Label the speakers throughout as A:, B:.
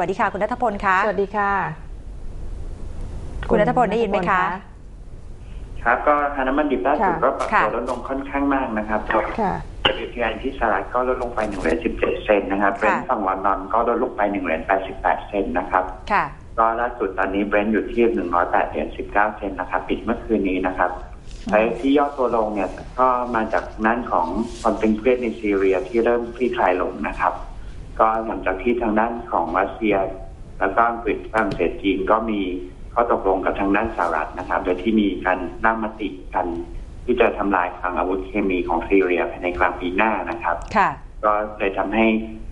A: วัสดีค่ะ คุณนัทพลคะ
B: สวัสดีค่ะ
A: คุณนัทพลได้ยินไหมคะ
C: ครับก็ราคาน้ำมันดิบล่าสุด
B: ค่ะ
C: ก็ปรับ
A: ค่ะ
C: ตัวลดลงค่อนข้างมากนะครับตัว
B: ค่ะ
C: WTI ที่สหรัฐก็ลดลงไป1เหรียญ17 เซนต์นะครับเบรนท์ฝั่งลอนดอนก็ลดลงไป1เหรียญ88 เซนต์นะครับ
A: ค่ะ
C: ก็ล่าสุดตอนนี้เบรนท์อยู่ที่ 108เหรียญ19 เซนต์นะครับปิดเมื่อคืนนี้นะครับใช้ที่ย่อตัวลงเนี่ยก็มาจากด้านของความตึงเครียดในซีเรียที่เริ่มคลี่คลายลงนะครับ ก็หลังจากที่ทางด้านของรัสเซีย แล้วก็อังกฤษฝรั่งเศสจีนก็มีข้อตกลงกับทางด้านสหรัฐนะครับ โดยที่มีการร่างมติกันที่จะทำลายคลังอาวุธเคมีของซีเรียภายในกลางปีหน้านะครับ
A: ค่ะ
C: ก็เลยทำให้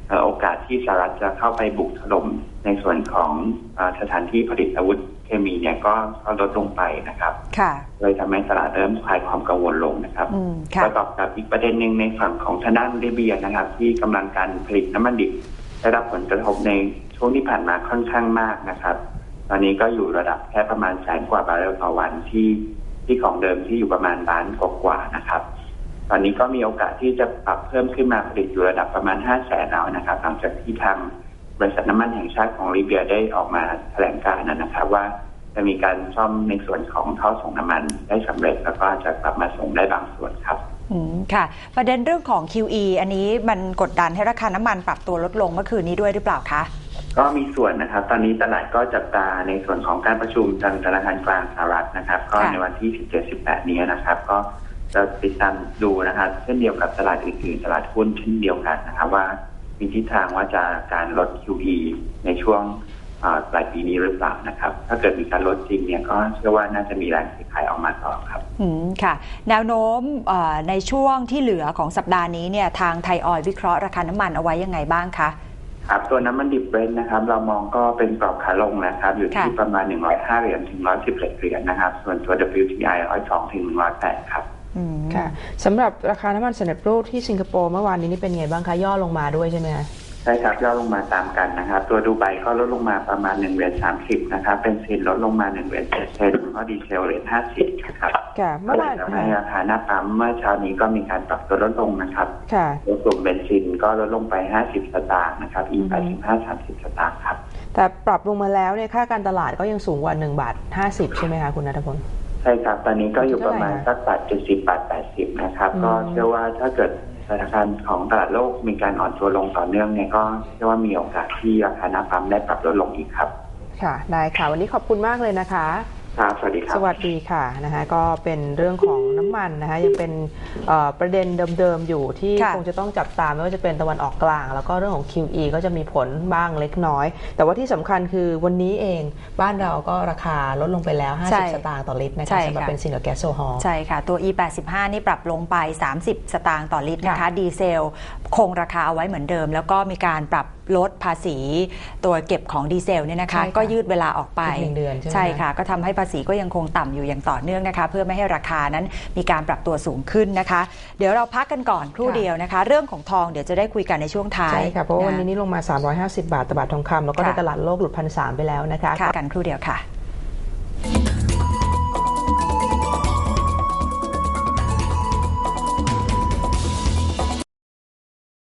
C: เอ่อโอกาสที่สหรัฐจะเข้าไปบุกถล่มในส่วนของเออสถานที่ผลิตอาวุธเค มีเนี่ยก็ก็ลดลงไปนะครับ
A: ค่ะ
C: เลยทำให้ตลาดเริ่มคลายความกังวลลงนะครับ
A: อืมค่ะ
C: ประกอบกับอีกประเด็นหนึ่งในฝั่งของทางด้านลิเบียนะครับ ที่กำลังการผลิตน้ำมันดิบได้รับผลกระทบในช่วงที่ผ่านมาค่อนข้างมากนะครับ ตอนนี้ก็อยู่ระดับแค่ประมาณแสนกว่าบาร์เรลต่อวันที่ที่ของเดิมที่อยู่ประมาณล้านกว่าๆนะครับ ตอนนี้ก็มีโอกาสที่จะปรับเพิ่มขึ้นมาผลิตอยู่ระดับประมาณ5 0 0แสนแล้วนะครับหลังจากที่ทาง บริษัทน้ำมันแห่งชาติของลิเบียได้ออกมาแถลงการณ์นะครับว่าจะมีการซ่อมในส่วนของท่อส่งน้ำมันได้สำเร็จแล้วก็จะกลับมาส่งได้บางส่วนครับ
A: อืมค่ะ ประเด็นเรื่องของ QE อันนี้มันกดดันให้ราคาน้ำมันปรับตัวลดลงเมื่อคืนนี้ด้วยหรือเปล่าคะ
C: ก็มีส่วนนะครับ ตอนนี้ตลาดก็จับตาในส่วนของการประชุมทางธนาคารกลางสหรัฐนะครับ ก็
A: ค่ะ
C: ในวันที่ 17-18 นี้นะครับ ก็จะติดตามดูนะครับเช่นเดียวกับตลาดอื่นๆ ตลาดหุ้นเช่นเดียวกันนะครับว่า มีทิศทางว่าจะการลด QE ในช่วงเอ่อปลายปีนี้หรือเปล่านะครับ ถ้าเกิดมีการลดจริงเนี่ยก็เชื่อว่าน่าจะมีแรงซื้อขายออกมาต่อครับ
A: อืมค่ะ แนวโน้มเอ่อในช่วงที่เหลือของสัปดาห์นี้เนี่ยทางไทยออยล์วิเคราะห์ราคาน้ำมันเอาไว้ยังไงบ้างคะ
C: ครับตัวน้ำมันดิบเบรนท์นะครับ เรามองก็เป็นกรอบขาลงนะครับ อยู่ที่
A: ค่ะ
C: ประมาณ 105 เหรียญถึง 111เหรียญนะครับ ส่วนตัว WTI 102 ถึง 108 ครับ
A: อืม
B: ค่ะสำหรับราคาน้ำมันสำเร็จรูปที่สิงคโปร์เมื่อวานนี้นี่เป็นไงบ้างคะย่อลงมาด้วยใช่ไหมคะ
C: ใช่ครับย่อลงมาตามกันนะครับ ตัวดูไบก็ลดลงมาประมาณ1เหรียญ30 นะครับเป็นซินลดลงมา1เหรียญ7เซนต์แล้วก็ดีเซลเหรียญ50 นะครับ
B: ค่ะเมื่อวาน
C: ก็เลยทำให้ราคาหน้าปั๊มเมื่อเช้านี้ก็มีการปรับตัวลดลงนะครับ
B: ค่ะ
C: โดยกลุ่มเบนซินก็ลดลงไป 50 สตางค์นะครับอีก
B: อือฮึ
C: 85 30 สตางค์ครับ
B: แต่ปรับลงมาแล้วเนี่ยค่าการตลาดก็ยังสูงกว่า 1 บาท 50 ใช่ไหมคะคุณนัทพล
C: ใช่ครับ ตอนนี้ก็อยู่ประมาณ
B: เท่าไหร่
C: สักบาทเจ็ดสิบบาทแปดสิบนะครับ
B: อืม
C: ก็เชื่อว่าถ้าเกิดสถานการณ์ของตลาดโลกมีการอ่อนตัวลงต่อเนื่องเนี่ยก็เชื่อว่ามีโอกาสที่ราคาน้ำปั๊มได้ปรับลดลงอีกครับ
B: ค่ะ ได้ค่ะ วันนี้ขอบคุณมากเลยนะคะ
C: ครับสวัสดีครั
B: ส
C: บ
B: วัสดีค่ะนะคะก็เป็นเรื่องของน้ำมันนะคะยังเป็นเอ่อประเด็นเดิมๆอยู่ที่
A: ค่ะ
B: คงจะต้องจับตามไม่ว่าจะเป็นตะวันออกกลาง แล้วก็เรื่องของ QE ก็จะมีผลบ้างเล็กน้อย แต่ว่าที่สำคัญคือวันนี้เองบ้านเราก็ราคาลดลงไปแล้ว
A: ใช่
B: 50 สตางค์ต่อลิตรนะ
A: ใช่
B: คะ
A: ค่ะ
B: สำหรับเป็นซินกับแก๊สโซฮอล์
A: ใช่ค่ะ ตัว E85 นี่ปรับลงไป 30 สตางค์ต่อลิตรนะคะ
B: ค่ะ
A: ดีเซล คงราคาเอาไว้เหมือนเดิม แล้วก็มีการปรับลดภาษีตัวเก็บของดีเซลเนี่ยนะคะ
B: ใช่ค่ะ
A: ก็ยืดเวลาออกไป
B: อีกหนึ่งเดือนใช่ไหม
A: ใช่
B: คะ
A: ค่ะ ก็ทำให้ภาษีก็ยังคงต่ำอยู่อย่างต่อเนื่องนะคะ เพื่อไม่ให้ราคานั้นมีการปรับตัวสูงขึ้นนะคะ เดี๋ยวเราพักกันก่อนครู่เดียวนะคะ เรื่องของทองเดี๋ยวจะได้คุยกันในช่วงท้าย
B: ใช่ค่ะ เพราะว่าวันนี้
A: น
B: นี่ลงมา 350 บาทต่อบาททองคำแล้วก็
A: ค่ะ
B: ในตลาดโลกหลุดพันสไปแล้วนะคะ
A: ค่ะกันครู่เดียวค่ะ